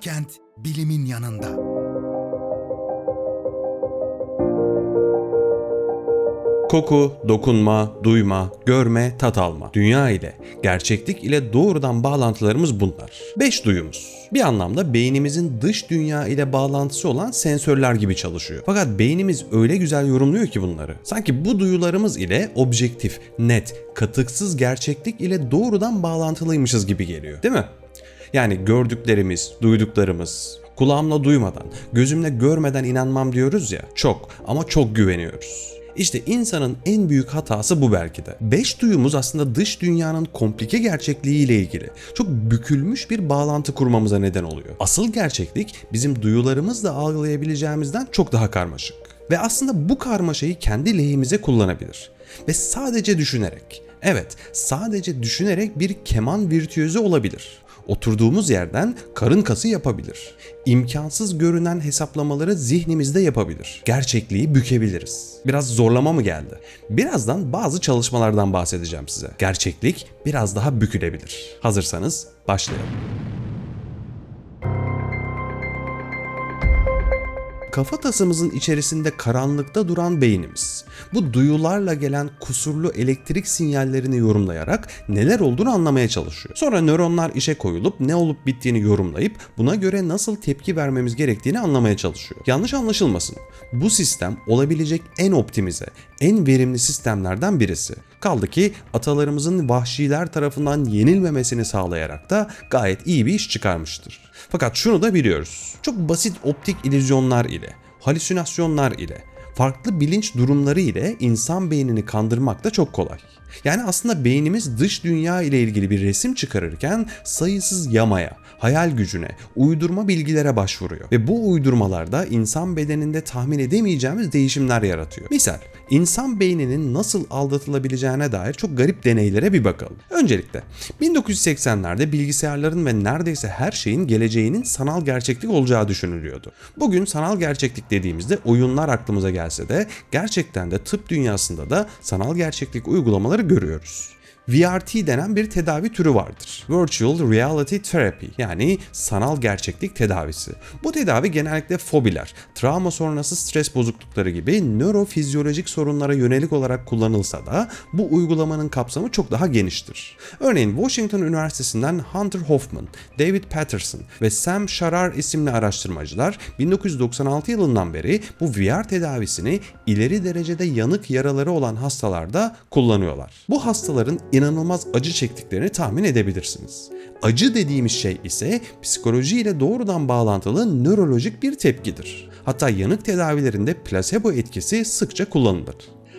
Kent bilimin yanında. Koku, dokunma, duyma, görme, tat alma. Dünya ile, gerçeklik ile doğrudan bağlantılarımız bunlar. Beş duyumuz. Bir anlamda beynimizin dış dünya ile bağlantısı olan sensörler gibi çalışıyor. Fakat beynimiz öyle güzel yorumluyor ki bunları. Sanki bu duyularımız ile objektif, net, katıksız gerçeklik ile doğrudan bağlantılıymışız gibi geliyor. Değil mi? Yani gördüklerimiz, duyduklarımız, kulağımla duymadan, gözümle görmeden inanmam diyoruz ya. Çok ama çok güveniyoruz. İşte insanın en büyük hatası bu belki de. Beş duyumuz aslında dış dünyanın komplike gerçekliği ile ilgili çok bükülmüş bir bağlantı kurmamıza neden oluyor. Asıl gerçeklik bizim duyularımızla algılayabileceğimizden çok daha karmaşık. Ve aslında bu karmaşayı kendi lehimize kullanabilir. Ve sadece düşünerek, evet sadece düşünerek bir keman virtüözü olabilir. Oturduğumuz yerden karın kası yapabilir. İmkansız görünen hesaplamaları zihnimizde yapabilir. Gerçekliği bükebiliriz. Biraz zorlama mı geldi? Birazdan bazı çalışmalardan bahsedeceğim size. Gerçeklik biraz daha bükülebilir. Hazırsanız başlayalım. Kafatasımızın içerisinde karanlıkta duran beynimiz. Bu duyularla gelen kusurlu elektrik sinyallerini yorumlayarak neler olduğunu anlamaya çalışıyor. Sonra nöronlar işe koyulup ne olup bittiğini yorumlayıp buna göre nasıl tepki vermemiz gerektiğini anlamaya çalışıyor. Yanlış anlaşılmasın. Bu sistem olabilecek en optimize, en verimli sistemlerden birisi. Kaldı ki atalarımızın vahşiler tarafından yenilmemesini sağlayarak da gayet iyi bir iş çıkarmıştır. Fakat şunu da biliyoruz. Çok basit optik illüzyonlar ile, halüsinasyonlar ile, farklı bilinç durumları ile insan beynini kandırmak da çok kolay. Yani aslında beynimiz dış dünya ile ilgili bir resim çıkarırken sayısız yamaya, hayal gücüne, uydurma bilgilere başvuruyor. Ve bu uydurmalarda insan bedeninde tahmin edemeyeceğimiz değişimler yaratıyor. Misal, insan beyninin nasıl aldatılabileceğine dair çok garip deneylere bir bakalım. Öncelikle 1980'lerde bilgisayarların ve neredeyse her şeyin geleceğinin sanal gerçeklik olacağı düşünülüyordu. Bugün sanal gerçeklik dediğimizde oyunlar aklımıza gelse de gerçekten de tıp dünyasında da sanal gerçeklik uygulamaları görüyoruz. VRT denen bir tedavi türü vardır. Virtual Reality Therapy yani sanal gerçeklik tedavisi. Bu tedavi genellikle fobiler, travma sonrası stres bozuklukları gibi nörofizyolojik sorunlara yönelik olarak kullanılsa da bu uygulamanın kapsamı çok daha geniştir. Örneğin Washington Üniversitesi'nden Hunter Hoffman, David Patterson ve Sam Sharar isimli araştırmacılar 1996 yılından beri bu VR tedavisini ileri derecede yanık yaraları olan hastalarda kullanıyorlar. Bu hastaların inanılmaz acı çektiklerini tahmin edebilirsiniz. Acı dediğimiz şey ise psikoloji ile doğrudan bağlantılı nörolojik bir tepkidir. Hatta yanık tedavilerinde plasebo etkisi sıkça kullanılır.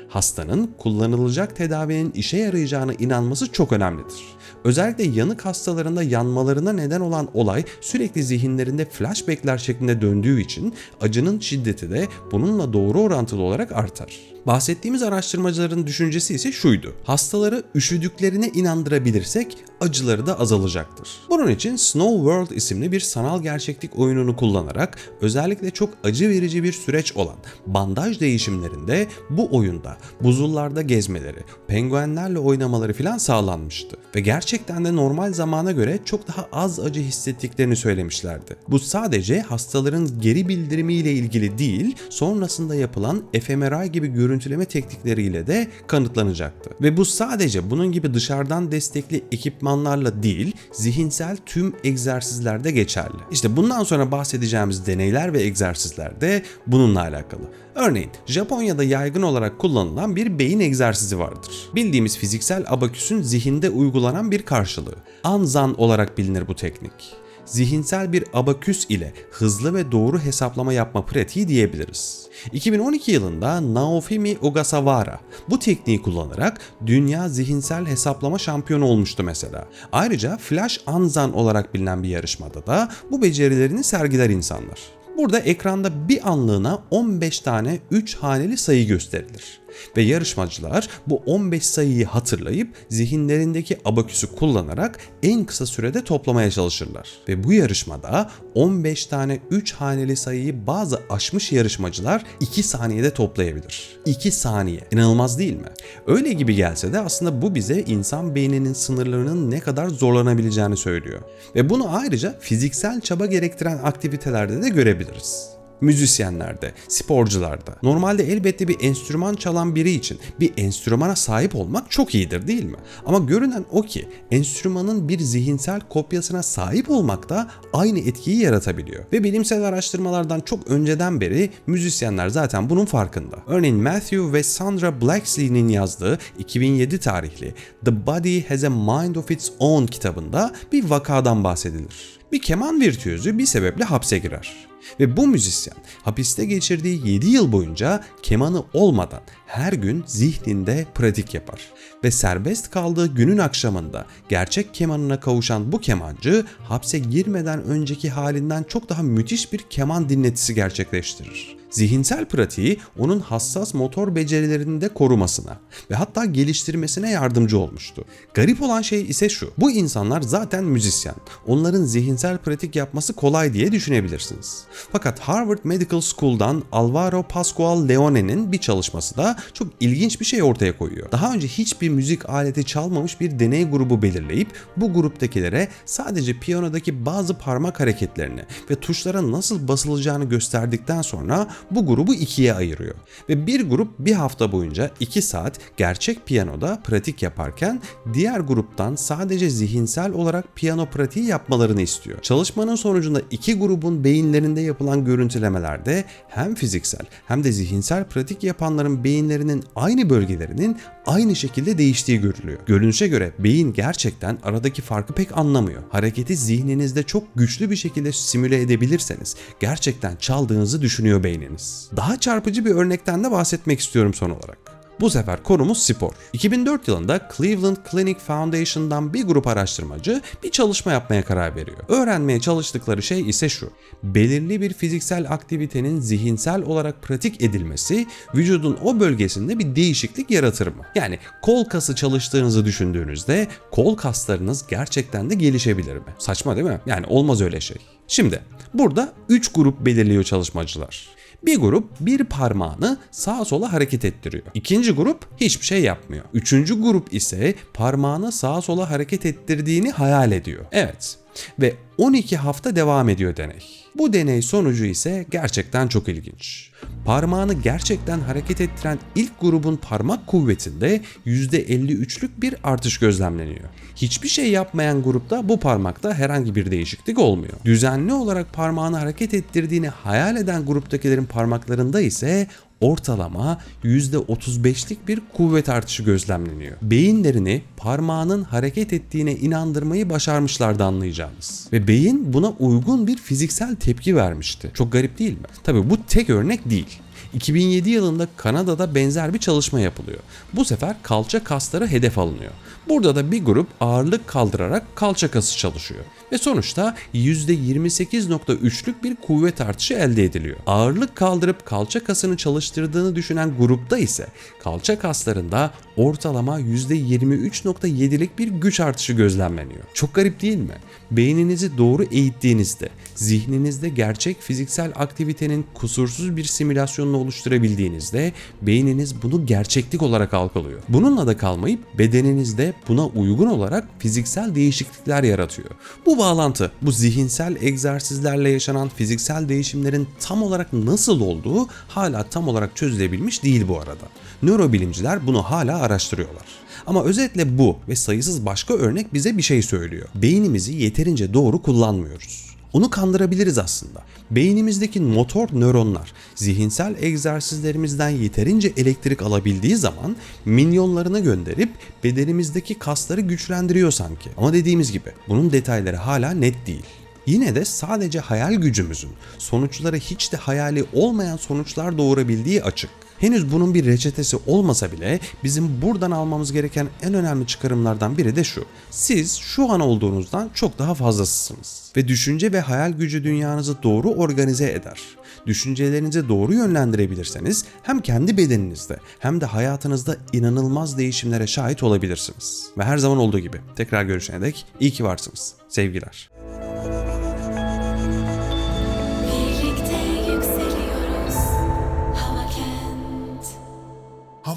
Hastanın kullanılacak tedavinin işe yarayacağına inanması çok önemlidir. Özellikle yanık hastalarında yanmalarına neden olan olay sürekli zihinlerinde flashbackler şeklinde döndüğü için acının şiddeti de bununla doğru orantılı olarak artar. Bahsettiğimiz araştırmacıların düşüncesi ise şuydu. Hastaları üşüdüklerine inandırabilirsek acıları da azalacaktır. Bunun için Snow World isimli bir sanal gerçeklik oyununu kullanarak özellikle çok acı verici bir süreç olan bandaj değişimlerinde bu oyunda buzullarda gezmeleri, penguenlerle oynamaları filan sağlanmıştı. Ve gerçekten de normal zamana göre çok daha az acı hissettiklerini söylemişlerdi. Bu sadece hastaların geri bildirimiyle ilgili değil, sonrasında yapılan fMRI gibi görüntüleme teknikleriyle de kanıtlanacaktı. Ve bu sadece bunun gibi dışarıdan destekli ekipmanlarla değil, zihinsel tüm egzersizlerde geçerli. İşte bundan sonra bahsedeceğimiz deneyler ve egzersizler de bununla alakalı. Örneğin Japonya'da yaygın olarak kullanılan bir beyin egzersizi vardır. Bildiğimiz fiziksel abaküsün zihinde uygulanan bir karşılığı. Anzan olarak bilinir bu teknik zihinsel bir abaküs ile hızlı ve doğru hesaplama yapma pratiği diyebiliriz. 2012 yılında Naofumi Ogasawara bu tekniği kullanarak dünya zihinsel hesaplama şampiyonu olmuştu mesela. Ayrıca Flash Anzan olarak bilinen bir yarışmada da bu becerilerini sergiler insanlar. Burada ekranda bir anlığına 15 tane 3 haneli sayı gösterilir. Ve yarışmacılar bu 15 sayıyı hatırlayıp zihinlerindeki abaküsü kullanarak en kısa sürede toplamaya çalışırlar. Ve bu yarışmada 15 tane 3 haneli sayıyı bazı aşmış yarışmacılar 2 saniyede toplayabilir. 2 saniye. İnanılmaz değil mi? Öyle gibi gelse de aslında bu bize insan beyninin sınırlarının ne kadar zorlanabileceğini söylüyor. Ve bunu ayrıca fiziksel çaba gerektiren aktivitelerde de görebiliriz müzisyenlerde, sporcularda. Normalde elbette bir enstrüman çalan biri için bir enstrümana sahip olmak çok iyidir değil mi? Ama görünen o ki enstrümanın bir zihinsel kopyasına sahip olmak da aynı etkiyi yaratabiliyor. Ve bilimsel araştırmalardan çok önceden beri müzisyenler zaten bunun farkında. Örneğin Matthew ve Sandra Blacksley'nin yazdığı 2007 tarihli The Body Has a Mind of Its Own kitabında bir vakadan bahsedilir. Bir keman virtüözü bir sebeple hapse girer. Ve bu müzisyen hapiste geçirdiği 7 yıl boyunca kemanı olmadan her gün zihninde pratik yapar. Ve serbest kaldığı günün akşamında gerçek kemanına kavuşan bu kemancı hapse girmeden önceki halinden çok daha müthiş bir keman dinletisi gerçekleştirir. Zihinsel pratiği onun hassas motor becerilerini de korumasına ve hatta geliştirmesine yardımcı olmuştu. Garip olan şey ise şu. Bu insanlar zaten müzisyen. Onların zihinsel pratik yapması kolay diye düşünebilirsiniz. Fakat Harvard Medical School'dan Alvaro Pascual Leone'nin bir çalışması da çok ilginç bir şey ortaya koyuyor. Daha önce hiçbir müzik aleti çalmamış bir deney grubu belirleyip bu gruptakilere sadece piyanodaki bazı parmak hareketlerini ve tuşlara nasıl basılacağını gösterdikten sonra bu grubu ikiye ayırıyor. Ve bir grup bir hafta boyunca 2 saat gerçek piyanoda pratik yaparken diğer gruptan sadece zihinsel olarak piyano pratiği yapmalarını istiyor. Çalışmanın sonucunda iki grubun beyinlerinde yapılan görüntülemelerde hem fiziksel hem de zihinsel pratik yapanların beyinlerinin aynı bölgelerinin aynı şekilde değiştiği görülüyor. Görünüşe göre beyin gerçekten aradaki farkı pek anlamıyor. Hareketi zihninizde çok güçlü bir şekilde simüle edebilirseniz gerçekten çaldığınızı düşünüyor beyniniz. Daha çarpıcı bir örnekten de bahsetmek istiyorum son olarak. Bu sefer konumuz spor. 2004 yılında Cleveland Clinic Foundation'dan bir grup araştırmacı bir çalışma yapmaya karar veriyor. Öğrenmeye çalıştıkları şey ise şu. Belirli bir fiziksel aktivitenin zihinsel olarak pratik edilmesi vücudun o bölgesinde bir değişiklik yaratır mı? Yani kol kası çalıştığınızı düşündüğünüzde kol kaslarınız gerçekten de gelişebilir mi? Saçma değil mi? Yani olmaz öyle şey. Şimdi burada 3 grup belirliyor çalışmacılar. Bir grup bir parmağını sağa sola hareket ettiriyor. İkinci grup hiçbir şey yapmıyor. Üçüncü grup ise parmağını sağa sola hareket ettirdiğini hayal ediyor. Evet ve 12 hafta devam ediyor deney. Bu deney sonucu ise gerçekten çok ilginç. Parmağını gerçekten hareket ettiren ilk grubun parmak kuvvetinde %53'lük bir artış gözlemleniyor. Hiçbir şey yapmayan grupta bu parmakta herhangi bir değişiklik olmuyor. Düzenli olarak parmağını hareket ettirdiğini hayal eden gruptakilerin parmaklarında ise ortalama %35'lik bir kuvvet artışı gözlemleniyor. Beyinlerini parmağının hareket ettiğine inandırmayı başarmışlardı anlayacağınız. Ve beyin buna uygun bir fiziksel tepki vermişti. Çok garip değil mi? Tabii bu tek örnek değil. 2007 yılında Kanada'da benzer bir çalışma yapılıyor. Bu sefer kalça kasları hedef alınıyor. Burada da bir grup ağırlık kaldırarak kalça kası çalışıyor ve sonuçta %28.3'lük bir kuvvet artışı elde ediliyor. Ağırlık kaldırıp kalça kasını çalıştırdığını düşünen grupta ise kalça kaslarında ortalama %23.7'lik bir güç artışı gözlemleniyor. Çok garip değil mi? Beyninizi doğru eğittiğinizde, zihninizde gerçek fiziksel aktivitenin kusursuz bir simülasyonunu oluşturabildiğinizde beyniniz bunu gerçeklik olarak algılıyor. Bununla da kalmayıp bedeninizde buna uygun olarak fiziksel değişiklikler yaratıyor. Bu bağlantı, bu zihinsel egzersizlerle yaşanan fiziksel değişimlerin tam olarak nasıl olduğu hala tam olarak çözülebilmiş değil bu arada. Nörobilimciler bunu hala araştırıyorlar. Ama özetle bu ve sayısız başka örnek bize bir şey söylüyor. Beynimizi yeterince doğru kullanmıyoruz. Onu kandırabiliriz aslında. Beynimizdeki motor nöronlar zihinsel egzersizlerimizden yeterince elektrik alabildiği zaman minyonlarını gönderip bedenimizdeki kasları güçlendiriyor sanki. Ama dediğimiz gibi bunun detayları hala net değil. Yine de sadece hayal gücümüzün sonuçları hiç de hayali olmayan sonuçlar doğurabildiği açık. Henüz bunun bir reçetesi olmasa bile bizim buradan almamız gereken en önemli çıkarımlardan biri de şu. Siz şu an olduğunuzdan çok daha fazlasısınız ve düşünce ve hayal gücü dünyanızı doğru organize eder. Düşüncelerinizi doğru yönlendirebilirseniz hem kendi bedeninizde hem de hayatınızda inanılmaz değişimlere şahit olabilirsiniz. Ve her zaman olduğu gibi tekrar görüşene dek iyi ki varsınız. Sevgiler.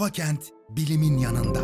Hava Kent. Bilimin yanında.